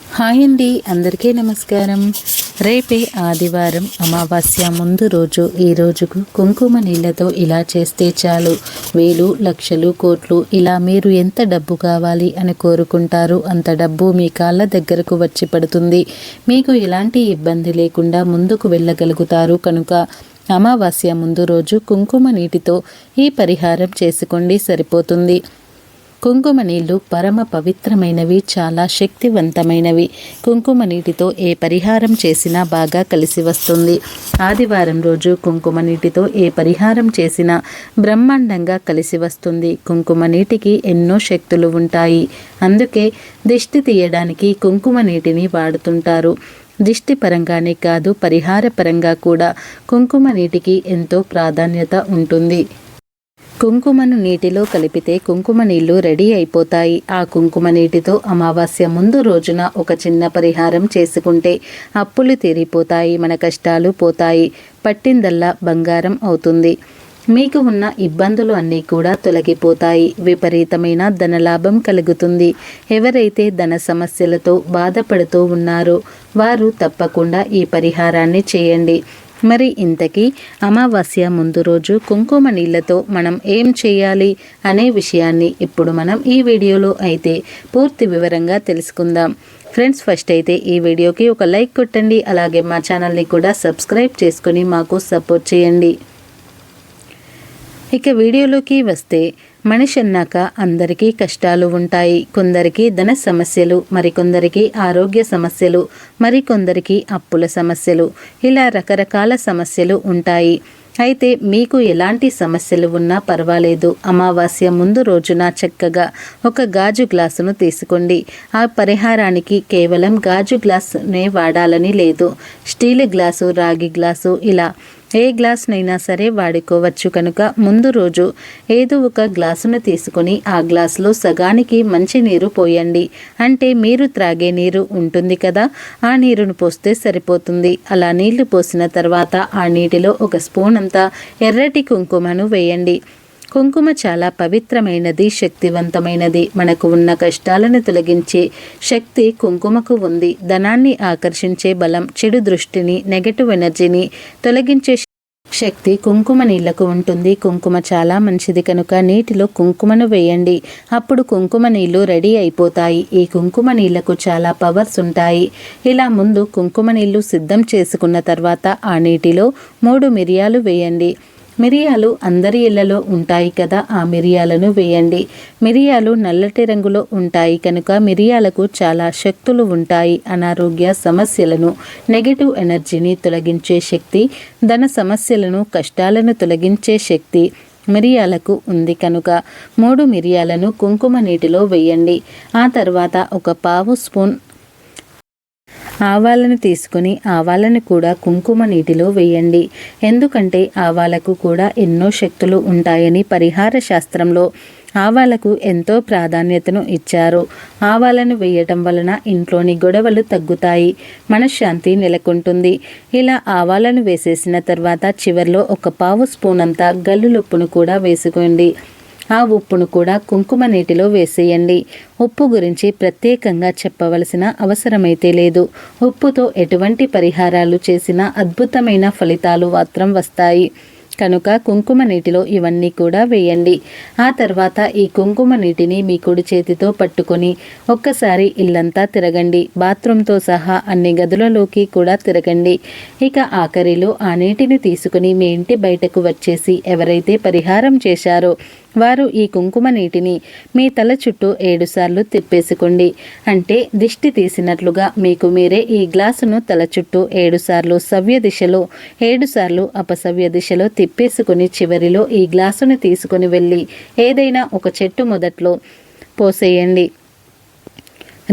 Hi అండి అందరికీ నమస్కారం. రేపే ఆదివారం అమావాస్య ముందు రోజు. ఈ రోజుకు కుంకుమ నీళ్ళతో ఇలా చేస్తే చాలు. వేలు లక్షలు కోట్లు ఇలా మీరు ఎంత డబ్బు కావాలి అని కోరుకుంటారు. అంత డబ్బు మీ కాళ్ళ దగ్గరకు వచ్చి పడుతుంది. మీకు ఎలాంటి ఇబ్బంది లేకుండా ముందుకు వెళ్ళగలుగుతారు. కనుక అమావాస్య ముందు రోజు కుంకుమ నీటితో ఈ పరిహారం చేసుకోండి సరిపోతుంది. కుంకుమ నీళ్ళు పరమ పవిత్రమైనవి చాలా శక్తివంతమైనవి. కుంకుమ నీటితో ఏ పరిహారం చేసినా బాగా కలిసి వస్తుంది. ఆదివారం రోజు కుంకుమ నీటితో ఏ పరిహారం చేసినా బ్రహ్మాండంగా కలిసి వస్తుంది. కుంకుమ నీటికి ఎన్నో శక్తులు ఉంటాయి. అందుకే దిష్టి తీయడానికి కుంకుమ నీటిని వాడుతుంటారు. దిష్టి పరంగానే కాదు పరిహార పరంగా కూడా కుంకుమ నీటికి ఎంతో ప్రాధాన్యత ఉంటుంది. కుంకుమను నీటిలో కలిపితే కుంకుమ నీళ్ళు రెడీ అయిపోతాయి. ఆ కుంకుమ నీటితో అమావాస్య ముందు రోజున ఒక చిన్న పరిహారం చేసుకుంటే అప్పులు తీరిపోతాయి మన కష్టాలు పోతాయి పట్టిందల్లా బంగారం అవుతుంది. మీకు ఉన్న ఇబ్బందులు అన్నీ కూడా తొలగిపోతాయి. విపరీతమైన ధనలాభం కలుగుతుంది. ఎవరైతే ధన సమస్యలతో బాధపడుతూ ఉన్నారో వారు తప్పకుండా ఈ పరిహారాన్ని చేయండి. మరి ఇంతకీ అమావాస్య ముందు రోజు కుంకుమ నీళ్ళతో మనం ఏం చేయాలి అనే విషయాన్ని ఇప్పుడు మనం ఈ వీడియోలో అయితే పూర్తి వివరంగా తెలుసుకుందాం. ఫ్రెండ్స్ ఫస్ట్ అయితే ఈ వీడియోకి ఒక లైక్ కొట్టండి. అలాగే మా ఛానల్ని కూడా సబ్స్క్రైబ్ చేసుకొని మాకు సపోర్ట్ చేయండి. ఇక వీడియోలోకి వస్తే మనిషి అన్నాక అందరికీ కష్టాలు ఉంటాయి. కొందరికి ధన సమస్యలు మరికొందరికి ఆరోగ్య సమస్యలు మరికొందరికి అప్పుల సమస్యలు. ఇలా రకరకాల సమస్యలు ఉంటాయి. అయితే మీకు ఎలాంటి సమస్యలు ఉన్నా పర్వాలేదు. అమావాస్య ముందు రోజున చక్కగా ఒక గాజు గ్లాసును తీసుకోండి. ఆ పరిహారానికి కేవలం గాజు గ్లాసునే వాడాలని లేదు. స్టీల్ గ్లాసు రాగి గ్లాసు ఇలా ఏ గ్లాస్నైనా సరే వాడుకోవచ్చు కనుక ముందు రోజు ఏదో ఒక గ్లాసును తీసుకొని ఆ గ్లాసులో సగానికి మంచి నీరు పోయండి. అంటే మీరు త్రాగే నీరు ఉంటుంది కదా ఆ నీరును పోస్తే సరిపోతుంది. అలా నీళ్ళు పోసిన తర్వాత ఆ నీటిలో ఒక స్పూన్ అంతా ఎర్రటి కుంకుమను వేయండి. కుంకుమ చాలా పవిత్రమైనది శక్తివంతమైనది. మనకు ఉన్న కష్టాలను తొలగించే శక్తి కుంకుమకు ఉంది. ధనాన్ని ఆకర్షించే బలం చెడు దృష్టిని నెగటివ్ ఎనర్జీని తొలగించే శక్తి కుంకుమ నీళ్ళకు ఉంటుంది. కుంకుమ చాలా మంచిది కనుక నీటిలో కుంకుమను వేయండి. అప్పుడు కుంకుమ నీళ్ళు రెడీ అయిపోతాయి. ఈ కుంకుమ నీళ్ళకు చాలా పవర్స్ ఉంటాయి. ఇలా ముందు కుంకుమ నీళ్ళు సిద్ధం చేసుకున్న తర్వాత ఆ నీటిలో మూడు మిరియాలు వేయండి. మిరియాలు అందరి ఇళ్ళలో ఉంటాయి కదా ఆ మిరియాలను వేయండి. మిరియాలు నల్లటి రంగులో ఉంటాయి కనుక మిరియాలకు చాలా శక్తులు ఉంటాయి అనారోగ్య సమస్యలను నెగిటివ్ ఎనర్జీని తొలగించే శక్తి ధన సమస్యలను కష్టాలను తొలగించే శక్తి మిరియాలకు ఉంది కనుక మూడు మిరియాలను కుంకుమ నీటిలో వేయండి. ఆ తర్వాత ఒక పావు స్పూన్ ఆవాలను తీసుకుని ఆవాలను కూడా కుంకుమ నీటిలో వేయండి. ఎందుకంటే ఆవాలకు కూడా ఎన్నో శక్తులు ఉంటాయని పరిహార శాస్త్రంలో ఆవాలకు ఎంతో ప్రాధాన్యతను ఇచ్చారు. ఆవాలను వేయటం వలన ఇంట్లోని గొడవలు తగ్గుతాయి మనశ్శాంతి నెలకొంటుంది. ఇలా ఆవాలను వేసేసిన తర్వాత చివరిలో ఒక పావు స్పూన్ అంతా గల్లులుప్పును కూడా వేసుకోండి. ఆ ఉప్పును కూడా కుంకుమ నీటిలో వేసేయండి. ఉప్పు గురించి ప్రత్యేకంగా చెప్పవలసిన అవసరమైతే లేదు. ఉప్పుతో ఎటువంటి పరిహారాలు చేసినా అద్భుతమైన ఫలితాలు మాత్రం వస్తాయి. కనుక కుంకుమ నీటిలో ఇవన్నీ కూడా వేయండి. ఆ తర్వాత ఈ కుంకుమ నీటిని మీ కుడి చేతితో పట్టుకొని ఒక్కసారి ఇల్లంతా తిరగండి. బాత్రూంతో సహా అన్ని గదులలోకి కూడా తిరగండి. ఇక ఆఖరిలో ఆ నీటిని తీసుకుని మీ ఇంటి బయటకు వచ్చేసి ఎవరైతే పరిహారం చేశారో వారు ఈ కుంకుమ నీటిని మీ తల చుట్టూ ఏడుసార్లు తిప్పేసుకోండి. అంటే దిష్టి తీసినట్లుగా మీకు మీరే ఈ గ్లాసును తల చుట్టూ ఏడుసార్లు సవ్య దిశలో ఏడుసార్లు అపసవ్య దిశలో తిప్పేసుకుని చివరిలో ఈ గ్లాసును తీసుకుని వెళ్ళి ఏదైనా ఒక చెట్టు మొదట్లో పోసేయండి.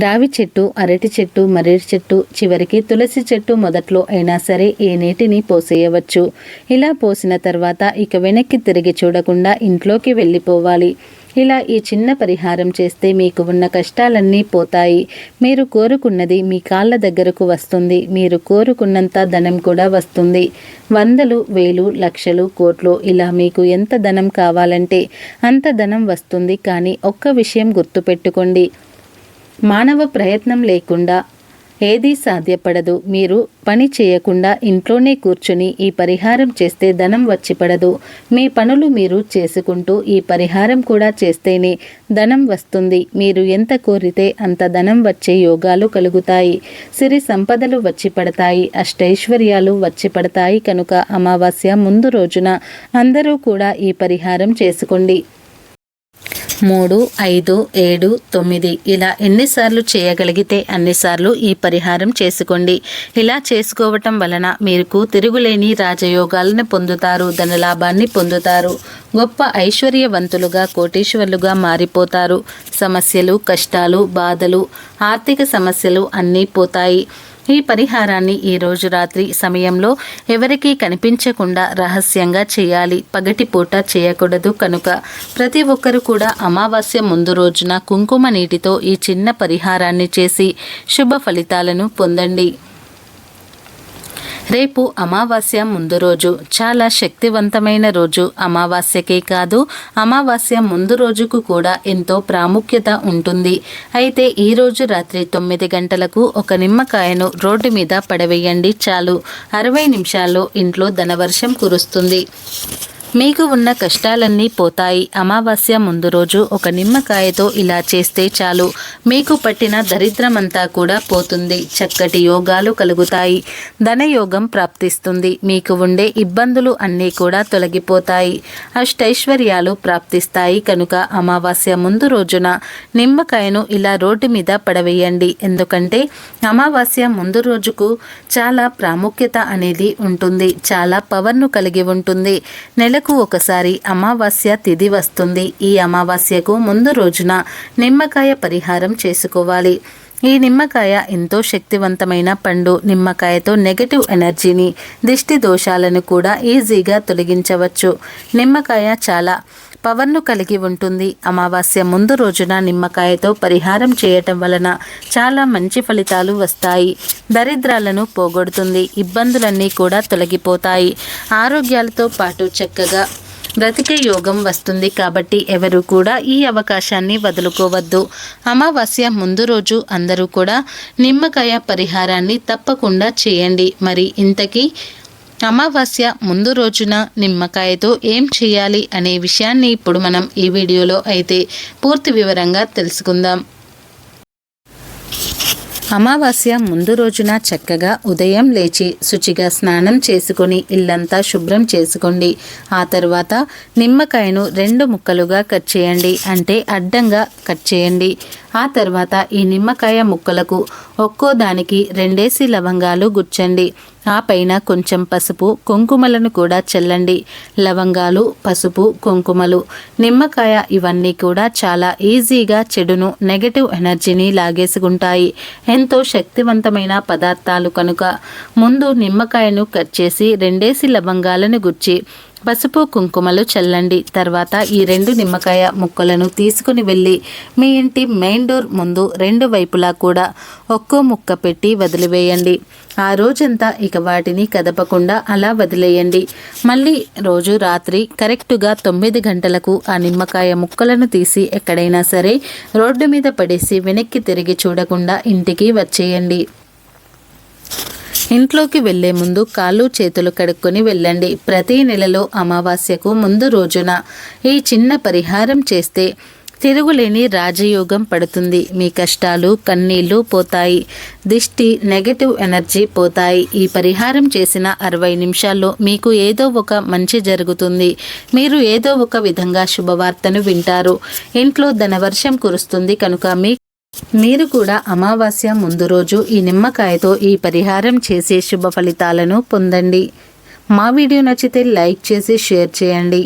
రావి చెట్టు అరటి చెట్టు మర్రి చెట్టు చివరికి తులసి చెట్టు మొదట్లో అయినా సరే ఈ నీటిని పోసేయవచ్చు. ఇలా పోసిన తర్వాత ఇక వెనక్కి తిరిగి చూడకుండా ఇంట్లోకి వెళ్ళిపోవాలి. ఇలా ఈ చిన్న పరిహారం చేస్తే మీకు ఉన్న కష్టాలన్నీ పోతాయి. మీరు కోరుకున్నది మీ కాళ్ళ దగ్గరకు వస్తుంది. మీరు కోరుకున్నంత ధనం కూడా వస్తుంది. వందలు వేలు లక్షలు కోట్లు ఇలా మీకు ఎంత ధనం కావాలంటే అంత ధనం వస్తుంది. కానీ ఒక్క విషయం గుర్తుపెట్టుకోండి. మానవ ప్రయత్నం లేకుండా ఏదీ సాధ్యపడదు. మీరు పని చేయకుండా ఇంట్లోనే కూర్చుని ఈ పరిహారం చేస్తే ధనం వచ్చి పడదు మీ పనులు మీరు చేసుకుంటూ ఈ పరిహారం కూడా చేస్తేనే ధనం వస్తుంది. మీరు ఎంత కోరితే అంత ధనం వచ్చే యోగాలు కలుగుతాయి. సిరి సంపదలు వచ్చి పడతాయి అష్టైశ్వర్యాలు వచ్చి పడతాయి కనుక అమావాస్య ముందు రోజున అందరూ కూడా ఈ పరిహారం చేసుకోండి. మూడు ఐదు ఏడు తొమ్మిది ఇలా ఎన్నిసార్లు చేయగలిగితే అన్నిసార్లు ఈ పరిహారం చేసుకోండి. ఇలా చేసుకోవటం వలన మీకు తిరుగులేని రాజయోగాలను పొందుతారు ధనలాభాన్ని పొందుతారు. గొప్ప ఐశ్వర్యవంతులుగా కోటీశ్వరులుగా మారిపోతారు. సమస్యలు కష్టాలు బాధలు ఆర్థిక సమస్యలు అన్నీ పోతాయి. ఈ పరిహారాన్ని ఈ రోజు రాత్రి సమయంలో ఎవరికీ కనిపించకుండా రహస్యంగా చేయాలి. పగటిపూట చేయకూడదు కనుక ప్రతి ఒక్కరు కూడా అమావాస్య ముందు రోజున కుంకుమ నీటితో ఈ చిన్న పరిహారాన్ని చేసి శుభ ఫలితాలను పొందండి. రేపు అమావాస్య ముందు రోజు. చాలా శక్తివంతమైన రోజు. అమావాస్యకే కాదు అమావాస్య ముందు రోజుకు కూడా ఎంతో ప్రాముఖ్యత ఉంటుంది. అయితే ఈ రోజు రాత్రి తొమ్మిది గంటలకు ఒక నిమ్మకాయను రోడ్డు మీద పడవేయండి చాలు. అరవై నిమిషాల్లో ఇంట్లో ధనవర్షం కురుస్తుంది. మీకు ఉన్న కష్టాలన్నీ పోతాయి. అమావాస్య ముందు రోజు ఒక నిమ్మకాయతో ఇలా చేస్తే చాలు. మీకు పట్టిన దరిద్రమంతా కూడా పోతుంది. చక్కటి యోగాలు కలుగుతాయి. ధనయోగం ప్రాప్తిస్తుంది. మీకు ఉండే ఇబ్బందులు అన్నీ కూడా తొలగిపోతాయి. అష్టైశ్వర్యాలు ప్రాప్తిస్తాయి కనుక అమావాస్య ముందు రోజున నిమ్మకాయను ఇలా రోడ్డు మీద పడవేయండి. ఎందుకంటే అమావాస్య ముందు రోజుకు చాలా ప్రాముఖ్యత అనేది ఉంటుంది. చాలా పవర్ను కలిగి ఉంటుంది. నెల నెలకు ఒకసారి అమావాస్య తిథి వస్తుంది. ఈ అమావాస్యకు ముందు రోజున నిమ్మకాయ పరిహారం చేసుకోవాలి. ఈ నిమ్మకాయ ఎంతో శక్తివంతమైన పండు. నిమ్మకాయతో నెగటివ్ ఎనర్జీని దిష్టి దోషాలను కూడా ఈజీగా తొలగించవచ్చు. నిమ్మకాయ చాలా పవర్ను కలిగి ఉంటుంది. అమావాస్య ముందు రోజున నిమ్మకాయతో పరిహారం చేయటం వలన చాలా మంచి ఫలితాలు వస్తాయి. దరిద్రాలను పోగొడుతుంది. ఇబ్బందులన్నీ కూడా తొలగిపోతాయి. ఆరోగ్యాలతో పాటు చక్కగా బ్రతికే యోగం వస్తుంది కాబట్టి ఎవరు కూడా ఈ అవకాశాన్ని వదులుకోవద్దు. అమావాస్య ముందు రోజు అందరూ కూడా నిమ్మకాయ పరిహారాన్ని తప్పకుండా చేయండి. మరి ఇంతకీ అమావాస్య ముందు రోజున నిమ్మకాయతో ఏం చేయాలి అనే విషయాన్ని ఇప్పుడు మనం ఈ వీడియోలో అయితే పూర్తి వివరంగా తెలుసుకుందాం. అమావాస్య ముందు రోజున చక్కగా ఉదయం లేచి శుచిగా స్నానం చేసుకొని ఇల్లంతా శుభ్రం చేసుకోండి. ఆ తర్వాత నిమ్మకాయను రెండు ముక్కలుగా కట్ చేయండి. అంటే అడ్డంగా కట్ చేయండి. ఆ తర్వాత ఈ నిమ్మకాయ ముక్కలకు ఒక్కో దానికి రెండేసి లవంగాలు గుచ్చండి. ఆ పైన కొంచెం పసుపు కుంకుమలను కూడా చల్లండి. లవంగాలు పసుపు కుంకుమలు నిమ్మకాయ ఇవన్నీ కూడా చాలా ఈజీగా చెడును నెగటివ్ ఎనర్జీని లాగేసుకుంటాయి. ఎంతో శక్తివంతమైన పదార్థాలు కనుక. ముందు నిమ్మకాయను కట్ చేసి రెండేసి లవంగాలను గుచ్చి పసుపు కుంకుమలు చల్లండి. తర్వాత ఈ రెండు నిమ్మకాయ ముక్కలను తీసుకుని వెళ్ళి మీ ఇంటి మెయిన్ డోర్ ముందు రెండు వైపులా కూడా ఒక్కో ముక్క పెట్టి వదిలివేయండి. ఆ రోజంతా ఇక వాటిని కదపకుండా అలా వదిలేయండి. మళ్ళీ రోజు రాత్రి కరెక్టుగా తొమ్మిది గంటలకు ఆ నిమ్మకాయ ముక్కలను తీసి ఎక్కడైనా సరే రోడ్డు మీద పడేసి వెనక్కి తిరిగి చూడకుండా ఇంటికి వచ్చేయండి. ఇంట్లోకి వెళ్ళే ముందు కాళ్ళు చేతులు కడుక్కొని వెళ్ళండి. ప్రతి నెలలో అమావాస్యకు ముందు రోజున ఈ చిన్న పరిహారం చేస్తే తిరుగులేని రాజయోగం పడుతుంది. మీ కష్టాలు కన్నీళ్ళు పోతాయి. దిష్టి నెగటివ్ ఎనర్జీ పోతాయి. ఈ పరిహారం చేసిన అరవై నిమిషాల్లో మీకు ఏదో ఒక మంచి జరుగుతుంది. మీరు ఏదో ఒక విధంగా శుభవార్తను వింటారు. ఇంట్లో ధనవర్షం కురుస్తుంది కనుక మీ మీరు కూడా అమావాస్య ముందు రోజు ఈ నిమ్మకాయతో ఈ పరిహారం చేసే శుభ ఫలితాలను పొందండి. మా వీడియో నచ్చితే లైక్ చేసి షేర్ చేయండి.